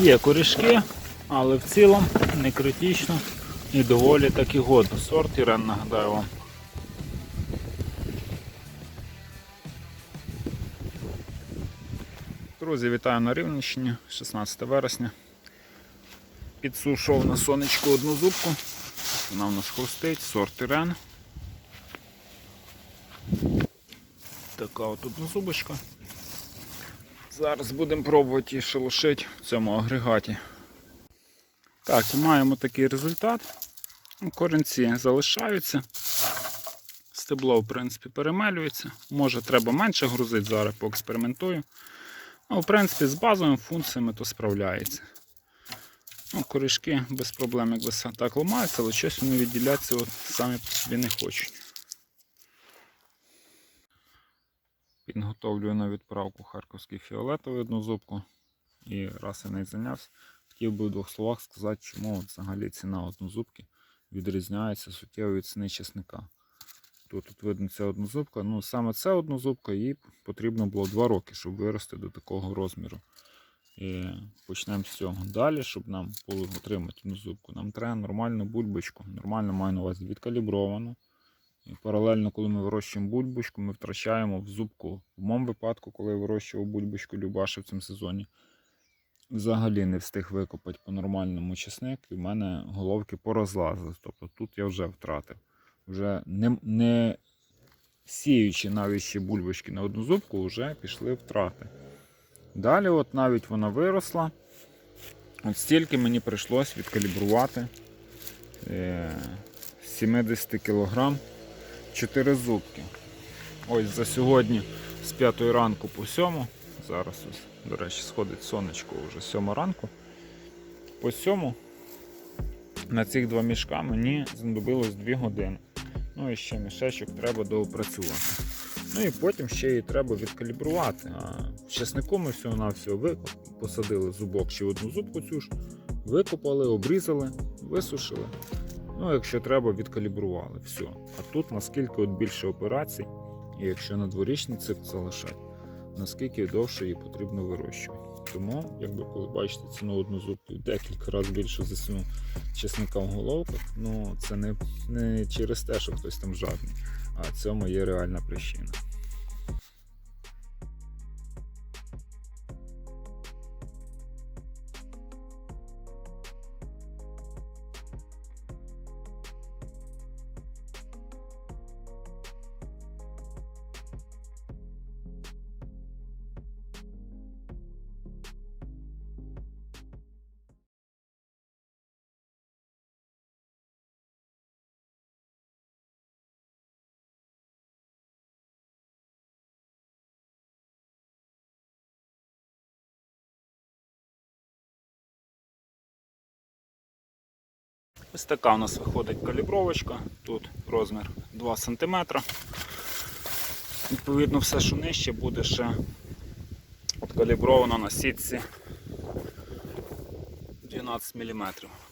Є корішки, але в цілому не критично і доволі таки годно. Сорт Ірен, нагадаю вам. Друзі, вітаю на Рівненщині, 16 вересня. Підсушов на сонечку одну зубку. Вона в нас хрустить, сорт Ірен. Така от одна зубочка. Зараз будемо пробувати її шелушити в цьому агрегаті. Так, і маємо такий результат. Корінці залишаються. Стебло, в принципі, перемелюється. Може треба менше грузити, зараз поекспериментую. Ну, в принципі, з базовими функціями то справляється. Ну, Корішки без проблем якби так ламаються, але щось вони відділятися от самі по собі не хочуть. Підготовлюю на відправку харківський фіолетовий однозубку. І раз я не зайнявся, хотів би в двох словах сказати, чому взагалі ціна однозубки відрізняється суттєво від ціни чесника. Тут, тут видно ця однозубка. Ну, саме ця однозубка, їй потрібно було 2 роки, щоб вирости до такого розміру. І почнемо з цього. Далі, щоб нам було отримати однозубку, нам треба нормальну бульбочку. Нормально маю на увазі відкалібровану. І паралельно, коли ми вирощуємо бульбочку, ми втрачаємо в зубку. В моєму випадку, коли я вирощував бульбочку Любаши в цьому сезоні, взагалі не встиг викопати по-нормальному чесник, і в мене головки порозлазили. Тобто тут я вже втратив. Вже не, не сіючи навіть ще бульбочки на одну зубку, вже пішли втрати. Далі, от навіть вона виросла. От стільки мені прийшлось відкалібрувати е, 70 кг 4 зубки. Ось за сьогодні з 5 ранку по 7. Зараз ось, до речі, сходить сонечко вже 7 ранку. По 7 на цих два мішка мені знадобилось 2 години. Ну і ще мішечок треба доопрацювати. Ну і потім ще її треба відкалібрувати. Чеснику ми всього на всього посадили зубок чи одну зубку цю ж, викопали, обрізали, висушили. Ну, якщо треба, відкалібрували. Все. А тут наскільки от більше операцій, і якщо на дворічний цикл залишати, наскільки довше її потрібно вирощувати. Тому, якби коли бачите ціну одну зубку декілька разів більше за ціну чесника в головках, ну це не, не через те, що хтось там жадний, а цьому є реальна причина. Ось така у нас виходить калібровочка. Тут розмір 2 см. Відповідно, все, що нижче, буде ще откалібровано на сітці 12 мм.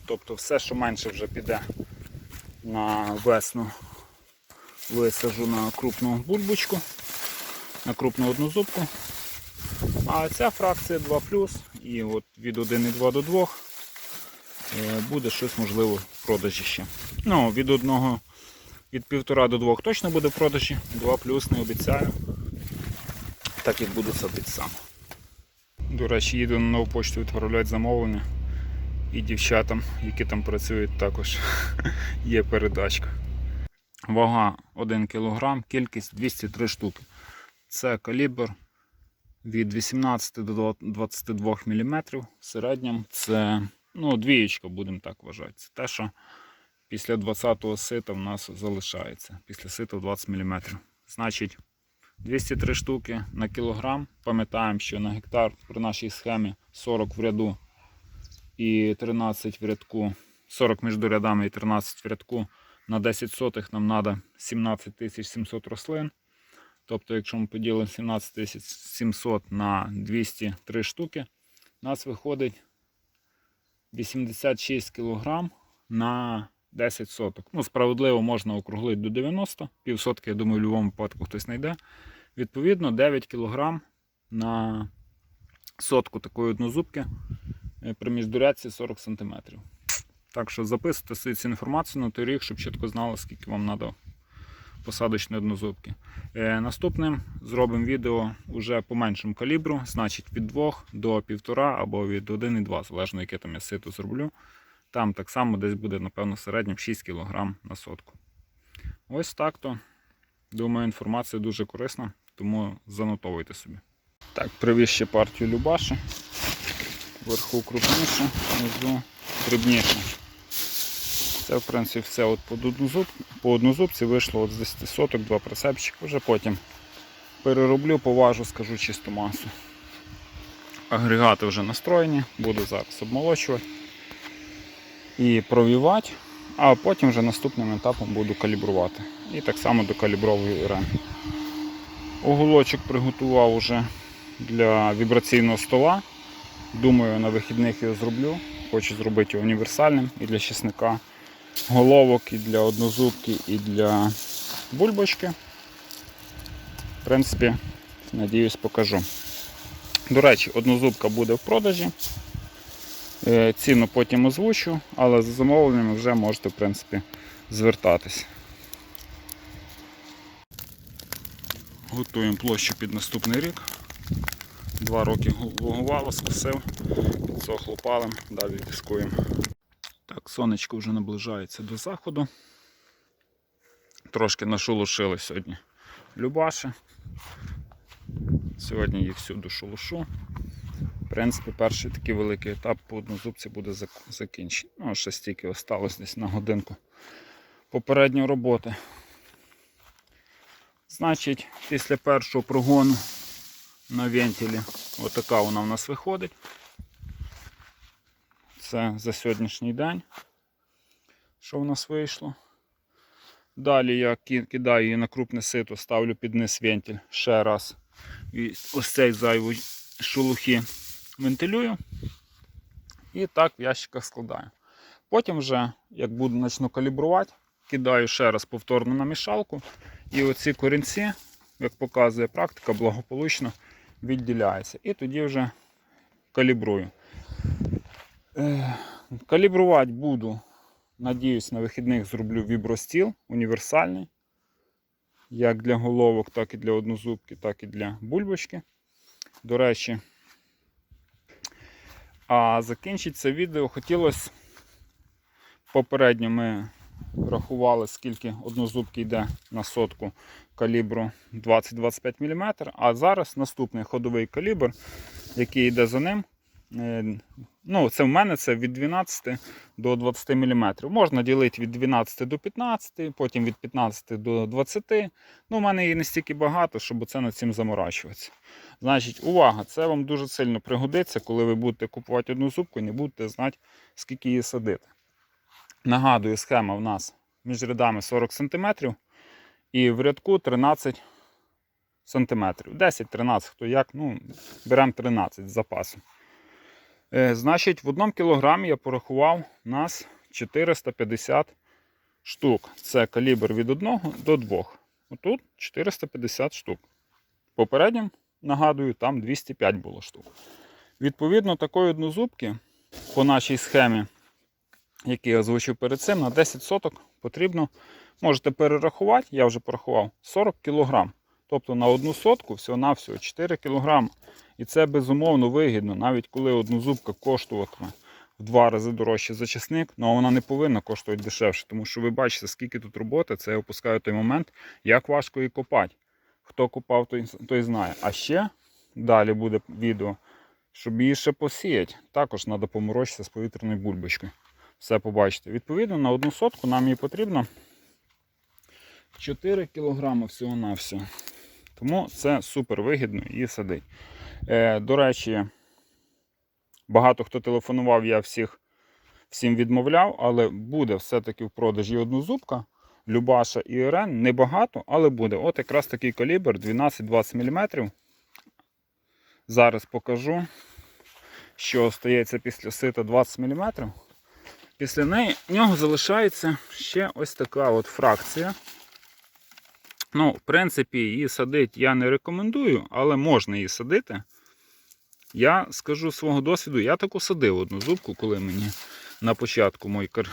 Тобто все, що менше вже піде на весну, висажу на крупну бульбочку, на крупну однозубку. А ця фракція 2 і от від 1,2 до 2 е, буде щось можливо продажі ще. Ну, від одного, від півтора до двох точно буде в продажі, 2 плюс не обіцяю. Так як буду садити сам. До речі, їду на нову почту відправляти замовлення. І дівчатам, які там працюють, також є передачка. Вага 1 кг, кількість 203 штуки. Це калібр від 18 до 22 мм. В середньому це ну, двієчка, будемо так вважати. Це те, що після 20-го сита в нас залишається. Після сита 20 мм. Значить, 203 штуки на кілограм. Пам'ятаємо, що на гектар при нашій схемі 40 в ряду і 13 в рядку. 40 між рядами і 13 в рядку. На 10 сотих нам треба 17 700 рослин. Тобто, якщо ми поділимо 17 700 на 203 штуки, у нас виходить 86 кг на 10 соток. Ну, справедливо можна округлити до 90, півсотки, я думаю, в будь-якому випадку хтось знайде. Відповідно, 9 кг на сотку такої однозубки е, при міждурядці 40 см. Так що записуйте собі цю інформацію на той рік, щоб чітко знали, скільки вам треба посадочної однозубки. Е, наступним зробимо відео вже по меншому калібру, значить від 2 до 1,5 або від 1,2, залежно яке там я сито зроблю. Там так само десь буде, напевно, середньо 6 кг на сотку. Ось так то. Думаю, інформація дуже корисна, тому занотовуйте собі. Так, привіз ще партію Любаші. Вверху крупніше, внизу дрібніше. Це, в принципі, все от по однозуб, по однозубці вийшло от з 10 соток, два прицепчики. Вже потім перероблю, поважу, скажу чисту масу. Агрегати вже настроєні, буду зараз обмолочувати і провівати, а потім вже наступним етапом буду калібрувати. І так само докалібровую ірен. Оголочок приготував уже для вібраційного стола. Думаю, на вихідних його зроблю. Хочу зробити його універсальним і для чесника головок, і для однозубки, і для бульбочки. В принципі, надіюсь, покажу. До речі, однозубка буде в продажі. Е, Ціну потім озвучу, але за замовленнями вже можете в принципі, звертатись. Готуємо площу під наступний рік. Два роки лугувало, скосив, підсохло палим, далі дискуємо. Сонечко вже наближається до заходу. Трошки нашолошили сьогодні Любаші. Сьогодні їх всюди шолошу. В принципі, перший такий великий етап по однозубці буде закінчений. Ну, ще стільки осталось десь на годинку попередньої роботи. Значить, після першого прогону на вентилі отака вона в нас виходить. Це за сьогоднішній день, що в нас вийшло. Далі я кидаю її на крупне сито, ставлю під низ вентиль ще раз. І ось цей зайвий шелухи вентилюю. І так в ящиках складаю. Потім вже, як буду почну калібрувати, кидаю ще раз повторно на мішалку. І оці корінці, як показує практика, благополучно відділяються. І тоді вже калібрую. Е, Калібрувати буду, надіюсь, на вихідних зроблю вібростіл універсальний. Як для головок, так і для однозубки, так і для бульбочки. До речі, а закінчити це відео хотілося. Попередньо ми рахували, скільки однозубки йде на сотку калібру 20-25 мм. А зараз наступний ходовий калібр, який йде за ним. Ну, це в мене це від 12 до 20 мм. Можна ділити від 12 до 15, потім від 15 до 20. Ну, у мене її не стільки багато, щоб це над цим заморачуватися. Значить, увага, це вам дуже сильно пригодиться, коли ви будете купувати одну зубку і не будете знати, скільки її садити. Нагадую, схема в нас між рядами 40 см і в рядку 13 см. 10-13, хто як, ну, беремо 13 з запасом. Е, значить, в одному кілограмі я порахував нас 450 штук. Це калібр від 1 до 2. Отут 450 штук. Попереднім, нагадую, там 205 було штук. Відповідно, такої однозубки по нашій схемі, яку я озвучив перед цим, на 10 соток потрібно, можете перерахувати, я вже порахував, 40 кг. Тобто на одну сотку всього-навсього 4 кг. І це безумовно вигідно, навіть коли однозубка коштуватиме в два рази дорожче за часник, ну, але вона не повинна коштувати дешевше, тому що ви бачите, скільки тут роботи, це я опускаю той момент, як важко її копати. Хто копав, той, той знає. А ще далі буде відео, щоб її ще посіяти. Також треба поморочитися з повітряною бульбочкою. Все побачите. Відповідно, на одну сотку нам її потрібно 4 кг всього-навсього. Тому це супер вигідно і садить. Е, до речі, багато хто телефонував, я всіх, всім відмовляв, але буде все-таки в продажі однозубка. Любаша і Ірен небагато, але буде. От якраз такий калібр 12-20 мм. Зараз покажу, що остається після сита 20 мм. Після неї в нього залишається ще ось така от фракція. Ну, в принципі, її садити я не рекомендую, але можна її садити. Я скажу свого досвіду, я таку садив одну зубку, коли мені на початку мой кар...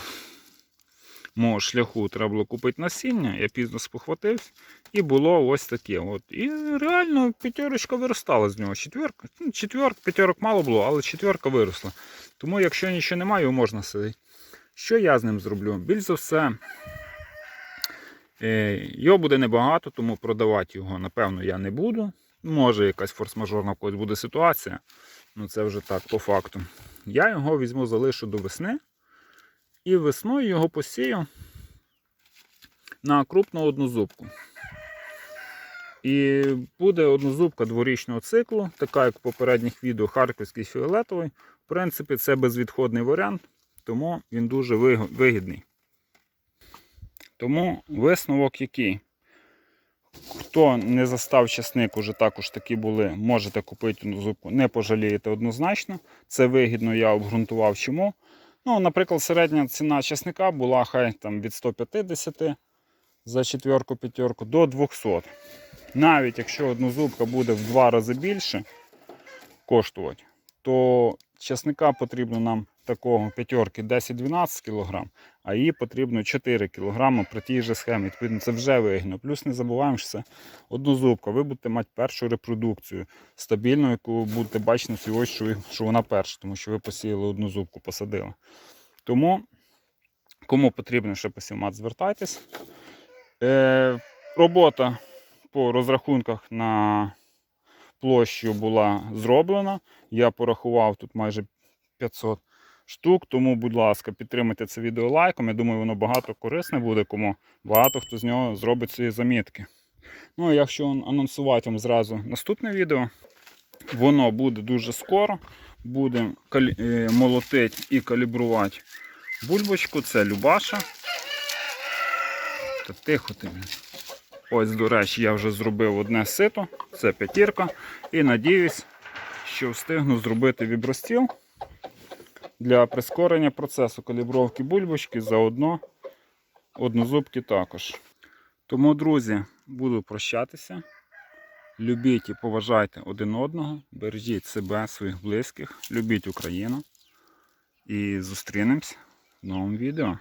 мого шляху треба було купити насіння, я пізно спохватився, і було ось таке. От. І реально п'ятерочка виростала з нього. Четверка, ну, четверка, п'ятерок мало було, але четверка виросла. Тому, якщо нічого немає, його можна садити. Що я з ним зроблю? Більш за все, його буде небагато, тому продавати його, напевно, я не буду. Може, якась форс-мажорна в когось буде ситуація. Ну це вже так по факту. Я його візьму, залишу до весни. І весною його посію на крупну однозубку. І буде однозубка дворічного циклу, така як в попередніх відео Харківський фіолетовий. В принципі, це безвідходний варіант, тому він дуже вигідний. Тому висновок який? Хто не застав часник, уже також такі були, можете купити зубку, не пожалієте однозначно. Це вигідно, я обґрунтував чому. Ну, наприклад, середня ціна часника була хай там від 150 за четверку п'ятерку до 200. Навіть якщо однозубка буде в два рази більше коштувати, то часника потрібно нам такого п'ятерки 10-12 кг, а її потрібно 4 кг при тій же схемі. Відповідно, це вже вигідно. Плюс не забуваємо, що це однозубка. Ви будете мати першу репродукцію стабільну, яку будете бачити що що вона перша, тому що ви посіяли одну зубку, посадили. Тому, кому потрібно ще посівмат, звертайтесь. Е, робота по розрахунках на площу була зроблена. Я порахував тут майже 500 штук. Тому, будь ласка, підтримайте це відео лайком. Я думаю, воно багато корисне буде, кому багато хто з нього зробить свої замітки. Ну, якщо анонсувати вам зразу наступне відео, воно буде дуже скоро. Будемо е, молотити і калібрувати бульбочку. Це Любаша. Та тихо ти. Ось, до речі, я вже зробив одне сито, це п'ятірка. І надіюсь, що встигну зробити вібростіл для прискорення процесу калібровки бульбочки, заодно однозубки також. Тому, друзі, буду прощатися. Любіть і поважайте один одного, бережіть себе, своїх близьких, любіть Україну. І зустрінемось в новому відео.